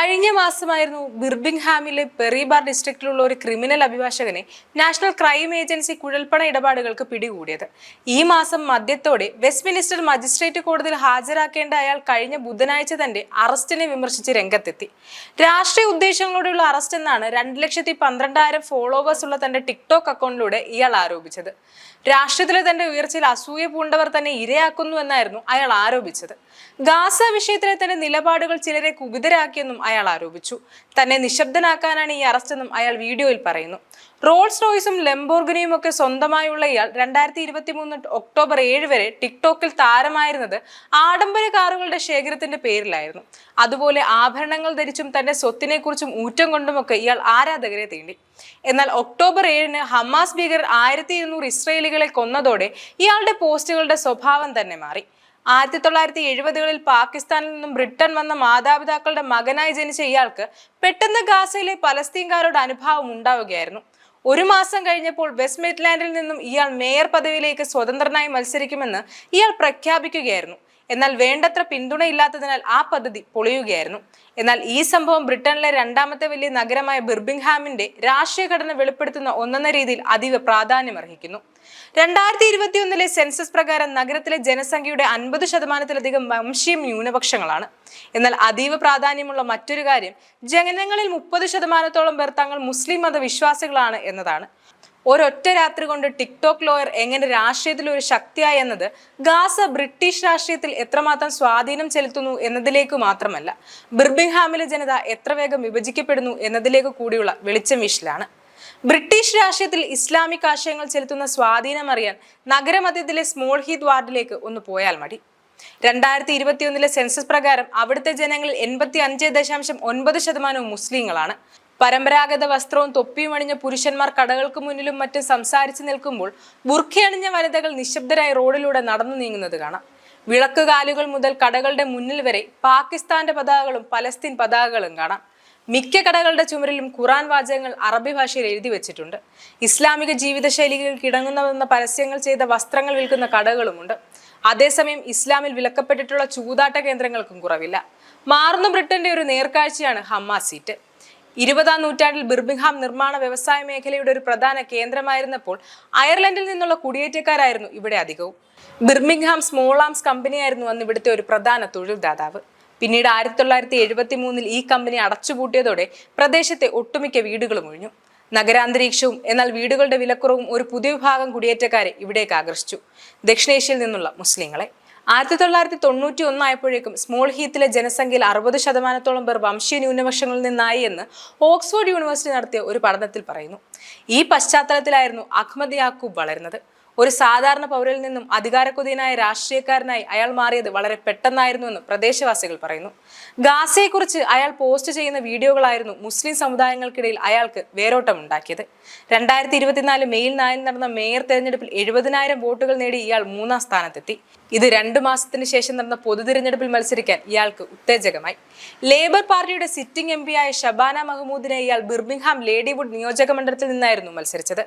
കഴിഞ്ഞ മാസമായിരുന്നു ബിർബിംഗ്ഹാമിലെ പെറിബാർ ഡിസ്ട്രിക്റ്റിലുള്ള ഒരു ക്രിമിനൽ അഭിഭാഷകനെ നാഷണൽ ക്രൈം ഏജൻസി കുഴൽപ്പണ ഇടപാടുകൾക്ക് പിടികൂടിയത്. ഈ മാസം മധ്യത്തോടെ വെസ്റ്റ്മിനിസ്റ്റർ മജിസ്ട്രേറ്റ് കോടതിയിൽ ഹാജരാക്കേണ്ട അയാൾ കഴിഞ്ഞ ബുധനാഴ്ച തന്റെ അറസ്റ്റിനെ വിമർശിച്ച് രംഗത്തെത്തി. രാഷ്ട്രീയ ഉദ്ദേശങ്ങളോടെയുള്ള അറസ്റ്റ് എന്നാണ് രണ്ട് ലക്ഷത്തി പന്ത്രണ്ടായിരം ഫോളോവേഴ്സ് ഉള്ള തന്റെ ടിക്ടോക്ക് അക്കൗണ്ടിലൂടെ ഇയാൾ ആരോപിച്ചത്. രാഷ്ട്രീയത്തിലെ തന്റെ ഉയർച്ചയിൽ അസൂയ പൂണ്ടവർ തന്നെ ഇരയാക്കുന്നു എന്നായിരുന്നു അയാൾ ആരോപിച്ചത്. ഗാസ വിഷയത്തിലെ തന്റെ നിലപാടുകൾ ചിലരെ കുപിതരാക്കിയെന്നും അയാൾ ആരോപിച്ചു. തന്നെ നിശബ്ദനാക്കാനാണ് ഈ അറസ്റ്റെന്നും അയാൾ വീഡിയോയിൽ പറയുന്നു. റോൾസ് റോയ്സും ലെംബോർഗിനിയും ഒക്കെ സ്വന്തമായുള്ള ഇയാൾ രണ്ടായിരത്തി ഇരുപത്തി മൂന്ന് ഒക്ടോബർ ഏഴ് വരെ ടിക്ടോക്കിൽ താരമായിരുന്നത് ആഡംബര കാറുകളുടെ ശേഖരത്തിന്റെ പേരിലായിരുന്നു. അതുപോലെ ആഭരണങ്ങൾ ധരിച്ചും തന്റെ സ്വത്തിനെ കുറിച്ചും ഊറ്റം കൊണ്ടുമൊക്കെ ഇയാൾ ആരാധകരെ തേണ്ടി എന്നാൽ ഒക്ടോബർ ഏഴിന് ഹമാസ് ഭീകരർ ആയിരത്തി ഇരുന്നൂറ് ഇസ്രയേലികളെ കൊന്നതോടെ ഇയാളുടെ പോസ്റ്റുകളുടെ സ്വഭാവം തന്നെ മാറി. ആയിരത്തി തൊള്ളായിരത്തി എഴുപതുകളിൽ പാകിസ്ഥാനിൽ നിന്നും ബ്രിട്ടൻ വന്ന മാതാപിതാക്കളുടെ മകനായി ജനിച്ച ഇയാൾക്ക് പെട്ടെന്ന് ഗാസയിലെ പലസ്തീൻകാരോട് അനുഭാവം ഉണ്ടാവുകയായിരുന്നു. ഒരു മാസം കഴിഞ്ഞപ്പോൾ വെസ്റ്റ് മിഡ്ലാൻഡിൽ നിന്നും ഇയാൾ മേയർ പദവിയിലേക്ക് സ്വതന്ത്രനായി മത്സരിക്കുമെന്ന് ഇയാൾ പ്രഖ്യാപിക്കുകയായിരുന്നു. എന്നാൽ വേണ്ടത്ര പിന്തുണയില്ലാത്തതിനാൽ ആ പദ്ധതി പൊളിയുകയായിരുന്നു. എന്നാൽ ഈ സംഭവം ബ്രിട്ടനിലെ രണ്ടാമത്തെ വലിയ നഗരമായ ബിർബിംഗ്ഹാമിന്റെ രാഷ്ട്രീയ ഘടന വെളിപ്പെടുത്തുന്ന ഒന്നെന്ന രീതിയിൽ അതീവ പ്രാധാന്യം അർഹിക്കുന്നു. രണ്ടായിരത്തി ഇരുപത്തിയൊന്നിലെ സെൻസസ് പ്രകാരം നഗരത്തിലെ ജനസംഖ്യയുടെ അൻപത് ശതമാനത്തിലധികം വംശീയ ന്യൂനപക്ഷങ്ങളാണ്. എന്നാൽ അതീവ പ്രാധാന്യമുള്ള മറ്റൊരു കാര്യം ജനങ്ങളിൽ മുപ്പത് ശതമാനത്തോളം പേർ തങ്ങൾ മുസ്ലിം മതവിശ്വാസികളാണ് എന്നതാണ്. ഒരൊറ്റ രാത്രി കൊണ്ട് ടിക്ടോക്ക് ലോയർ എങ്ങനെ രാഷ്ട്രീയത്തിൽ ഒരു ശക്തിയായി എന്നത് ഗാസ ബ്രിട്ടീഷ് രാഷ്ട്രീയത്തിൽ എത്രമാത്രം സ്വാധീനം ചെലുത്തുന്നു എന്നതിലേക്ക് മാത്രമല്ല ബിർബിംഗ്ഹാമിലെ ജനത എത്ര വേഗം വിഭജിക്കപ്പെടുന്നു എന്നതിലേക്ക് കൂടിയുള്ള വെളിച്ചം വീശലാണ്. ബ്രിട്ടീഷ് രാഷ്ട്രീയത്തിൽ ഇസ്ലാമിക് ആശയങ്ങൾ ചെലുത്തുന്ന സ്വാധീനം അറിയാൻ നഗരമധ്യത്തിലെ സ്മോൾ ഹീത് വാർഡിലേക്ക് ഒന്ന് പോയാൽ മതി. രണ്ടായിരത്തി ഇരുപത്തിയൊന്നിലെ സെൻസസ് പ്രകാരം അവിടുത്തെ ജനങ്ങളിൽ എൺപത്തി അഞ്ച് ദശാംശം ഒൻപത് ശതമാനവും മുസ്ലിങ്ങളാണ്. പരമ്പരാഗത വസ്ത്രവും തൊപ്പിയും അണിഞ്ഞ പുരുഷന്മാർ കടകൾക്ക് മുന്നിലും മറ്റും സംസാരിച്ചു നിൽക്കുമ്പോൾ ബുർഖയണിഞ്ഞ വനിതകൾ നിശബ്ദരായി റോഡിലൂടെ നടന്നു നീങ്ങുന്നത് കാണാം. വിളക്കുകാലുകൾ മുതൽ കടകളുടെ മുന്നിൽ വരെ പാകിസ്ഥാന്റെ പതാകകളും പലസ്തീൻ പതാകകളും കാണാം. മിക്ക കടകളുടെ ചുമരിലും ഖുറാൻ വാചകങ്ങൾ അറബി ഭാഷയിൽ എഴുതി വെച്ചിട്ടുണ്ട്. ഇസ്ലാമിക ജീവിതശൈലികൾ ഇടങ്ങുന്നതെന്ന പരസ്യങ്ങൾ ചെയ്ത വസ്ത്രങ്ങൾ വിൽക്കുന്ന കടകളുമുണ്ട്. അതേസമയം ഇസ്ലാമിൽ വിലക്കപ്പെട്ടിട്ടുള്ള ചൂതാട്ട കേന്ദ്രങ്ങൾക്കും കുറവില്ല. മാറുന്ന ബ്രിട്ടന്റെ ഒരു നേർക്കാഴ്ചയാണ് ഹമ്മാസ് സീറ്റ്. ഇരുപതാം നൂറ്റാണ്ടിൽ ബിർമിംഗ്ഹാം നിർമ്മാണ വ്യവസായ മേഖലയുടെ ഒരു പ്രധാന കേന്ദ്രമായിരുന്നപ്പോൾ അയർലൻഡിൽ നിന്നുള്ള കുടിയേറ്റക്കാരായിരുന്നു ഇവിടെ അധികവും. ബിർമിംഗ്ഹാം സ്മോൾ ആംസ് കമ്പനിയായിരുന്നു അന്ന് ഇവിടുത്തെ ഒരു പ്രധാന തൊഴിൽദാതാവ്. പിന്നീട് ആയിരത്തി തൊള്ളായിരത്തി എഴുപത്തി മൂന്നിൽ ഈ കമ്പനി അടച്ചുപൂട്ടിയതോടെ പ്രദേശത്തെ ഒട്ടുമിക്ക വീടുകളും ഒഴിഞ്ഞു. നഗരാന്തരീക്ഷവും എന്നാൽ വീടുകളുടെ വിലക്കുറവും ഒരു പുതിയ വിഭാഗം കുടിയേറ്റക്കാരെ ഇവിടേക്ക് ആകർഷിച്ചു. ദക്ഷിണേഷ്യയിൽ നിന്നുള്ള മുസ്ലിങ്ങളെ. ആയിരത്തി തൊള്ളായിരത്തി തൊണ്ണൂറ്റി ഒന്നായപ്പോഴേക്കും സ്മോൾ ഹീത്തിലെ ജനസംഖ്യയിൽ അറുപത് ശതമാനത്തോളം പേർ വംശീയ ന്യൂനപക്ഷങ്ങളിൽ നിന്നായി എന്ന് ഓക്സ്ഫോർഡ് യൂണിവേഴ്സിറ്റി നടത്തിയ ഒരു പഠനത്തിൽ പറയുന്നു. ഈ പശ്ചാത്തലത്തിലായിരുന്നു അഹമ്മദ് യാക്കൂബ് വളരുന്നത്. ഒരു സാധാരണ പൗരനിൽ നിന്നും അധികാരക്കുതിയനായ രാഷ്ട്രീയക്കാരനായി അയാൾ മാറിയത് വളരെ പെട്ടെന്നായിരുന്നു എന്ന് പ്രദേശവാസികൾ പറയുന്നു. ഗാസയെക്കുറിച്ച് അയാൾ പോസ്റ്റ് ചെയ്യുന്ന വീഡിയോകളായിരുന്നു മുസ്ലിം സമുദായങ്ങൾക്കിടയിൽ അയാൾക്ക് വേരോട്ടം ഉണ്ടാക്കിയത്. രണ്ടായിരത്തി ഇരുപത്തിനാല് മെയിൽ നടന്ന മേയർ തെരഞ്ഞെടുപ്പിൽ എഴുപതിനായിരം വോട്ടുകൾ നേടി ഇയാൾ മൂന്നാം സ്ഥാനത്തെത്തി. ഇത് രണ്ടു മാസത്തിന് ശേഷം നടന്ന പൊതു തിരഞ്ഞെടുപ്പിൽ മത്സരിക്കാൻ ഇയാൾക്ക് ഉത്തേജകമായി. ലേബർ പാർട്ടിയുടെ സിറ്റിംഗ് എം ആയ ഷബാന മഹ്മൂദിനെ ഇയാൾ ബിർമിംഗ്ഹാം ലേഡിവുഡ് നിയോജക മണ്ഡലത്തിൽ നിന്നായിരുന്നു മത്സരിച്ചത്.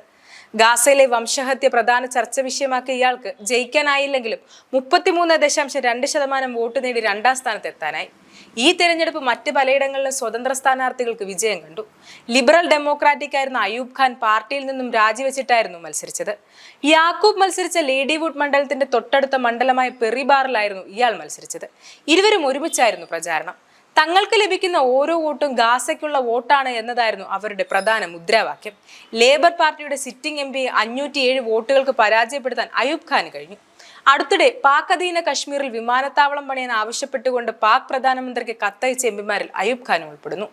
ഗാസയിലെ വംശഹത്യ പ്രധാന ചർച്ച വിഷയമാക്കിയ ഇയാൾക്ക് ജയിക്കാനായില്ലെങ്കിലും മുപ്പത്തിമൂന്ന് ദശാംശം രണ്ട് ശതമാനം വോട്ട് നേടി രണ്ടാം സ്ഥാനത്ത് എത്താനായി ഈ തെരഞ്ഞെടുപ്പ് മറ്റ് പലയിടങ്ങളിലും സ്വതന്ത്ര സ്ഥാനാർത്ഥികൾക്ക് വിജയം കണ്ടു. ലിബറൽ ഡെമോക്രാറ്റിക് ആയിരുന്ന അയൂബ് ഖാൻ പാർട്ടിയിൽ നിന്നും രാജിവെച്ചിട്ടായിരുന്നു മത്സരിച്ചത്. യാക്കൂബ് മത്സരിച്ച ലേഡിവുഡ് മണ്ഡലത്തിന്റെ തൊട്ടടുത്ത മണ്ഡലമായ പെറിബാറിലായിരുന്നു ഇയാൾ മത്സരിച്ചത്. ഇരുവരും ഒരുമിച്ചായിരുന്നു പ്രചാരണം. തങ്ങൾക്ക് ലഭിക്കുന്ന ഓരോ വോട്ടും ഗാസയ്ക്കുള്ള വോട്ടാണ് എന്നതായിരുന്നു അവരുടെ പ്രധാന മുദ്രാവാക്യം. ലേബർ പാർട്ടിയുടെ സിറ്റിംഗ് എം പിയെ അഞ്ഞൂറ്റിയേഴ് വോട്ടുകൾക്ക് പരാജയപ്പെടുത്താൻ അയൂബ് ഖാന് കഴിഞ്ഞു. അടുത്തിടെ പാക് അധീന കശ്മീരിൽ വിമാനത്താവളം പണിയാൻ ആവശ്യപ്പെട്ടുകൊണ്ട് പാക് പ്രധാനമന്ത്രിക്ക് കത്തയച്ച എംപിമാരിൽ അയൂബ് ഖാനും ഉൾപ്പെടുന്നു.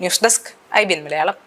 News desk I B Malayalam.